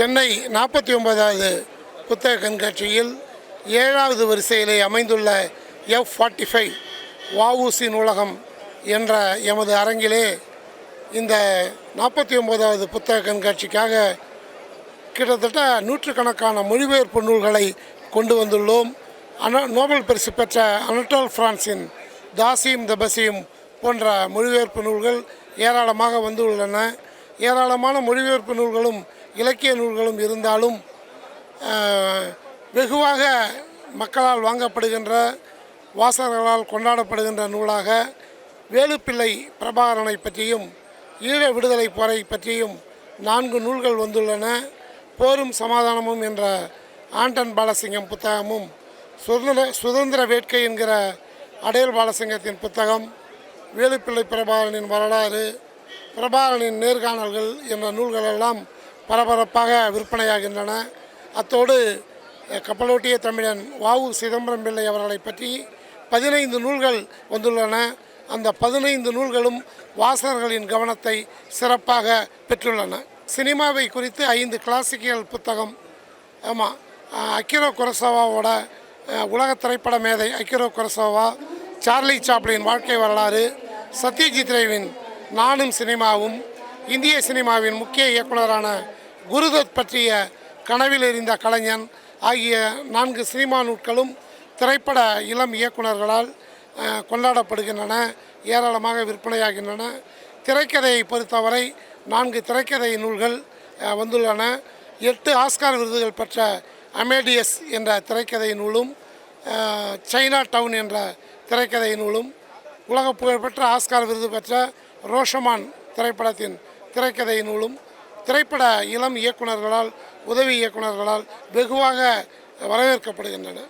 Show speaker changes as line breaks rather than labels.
சென்னை நாற்பத்தி ஒன்பதாவது புத்தக கண்காட்சியில் ஏழாவது வரிசையிலே அமைந்துள்ள எஃப் ஃபார்ட்டி ஃபைவ் வஉசி நூலகம் என்ற எமது அரங்கிலே இந்த நாற்பத்தி ஒன்பதாவது புத்தக கண்காட்சிக்காக கிட்டத்தட்ட நூற்றுக்கணக்கான மொழிபெயர்ப்பு நூல்களை கொண்டு வந்துள்ளோம். அன நோபல் பரிசு பெற்ற அனட்டோல் பிரான்சின் தாசியும் தபசியும் போன்ற மொழிபெயர்ப்பு நூல்கள் ஏராளமாக வந்துள்ளன. ஏராளமான மொழிபெயர்ப்பு நூல்களும் இலக்கிய நூல்களும் இருந்தாலும் வெகுவாக மக்களால் வாங்கப்படுகின்ற வாசகர்களால் கொண்டாடப்படுகின்ற நூலாக வேலுப்பிள்ளை பிரபாகரனை பற்றியும் ஈழ விடுதலை போரை பற்றியும் நான்கு நூல்கள் வந்துள்ளன. போரும் சமாதானமும் என்ற ஆண்டன் பாலசிங்கம் புத்தகமும் சுதந்திர சுதந்திர வேட்கை என்கிற அடையல் பாலசிங்கத்தின் புத்தகம் வேலுப்பிள்ளை பிரபாகரனின் வரலாறு பிரபாகரனின் நேர்காணல்கள் என்ற நூல்களெல்லாம் பரபரப்பாக விற்பனையாகின்றன. அத்தோடு கப்பலோட்டிய தமிழன் வாவு சிதம்பரம் பிள்ளை அவர்களை பற்றி பதினைந்து நூல்கள் வந்துள்ளன. அந்த பதினைந்து நூல்களும் வாசகர்களின் கவனத்தை சிறப்பாக பெற்றுள்ளன. சினிமாவை குறித்து ஐந்து கிளாசிக்கல் புத்தகம் ஆமாம் அக்கிரோ குரசோவாவோட உலக திரைப்பட மேதை அக்கிரோ குரசோவா சார்லி சாப்ளின் வாழ்க்கை வரலாறு சத்யஜித் ரேவின் நானும் சினிமாவும் இந்திய சினிமாவின் முக்கிய இயக்குனரான குருதத் பற்றிய கனவில் எறிந்த கலைஞன் ஆகிய நான்கு சினிமா நூட்களும் திரைப்பட இளம் இயக்குனர்களால் கொண்டாடப்படுகின்றன ஏராளமாக விற்பனையாகின்றன. திரைக்கதையை பொறுத்தவரை நான்கு திரைக்கதை நூல்கள் வந்துள்ளன. எட்டு ஆஸ்கார் விருதுகள் பெற்ற அமேடியஸ் என்ற திரைக்கதை நூலும் சைனா டவுன் என்ற திரைக்கதை நூலும் உலக புகழ்பெற்ற ஆஸ்கார் விருது பெற்ற ரோஷமான் திரைப்படத்தின் திரைக்கதை நூலும் திரைப்பட இளம் இயக்குனர்களால் உதவி இயக்குனர்களால் வெகுவாக வரவேற்கப்படுகின்றன.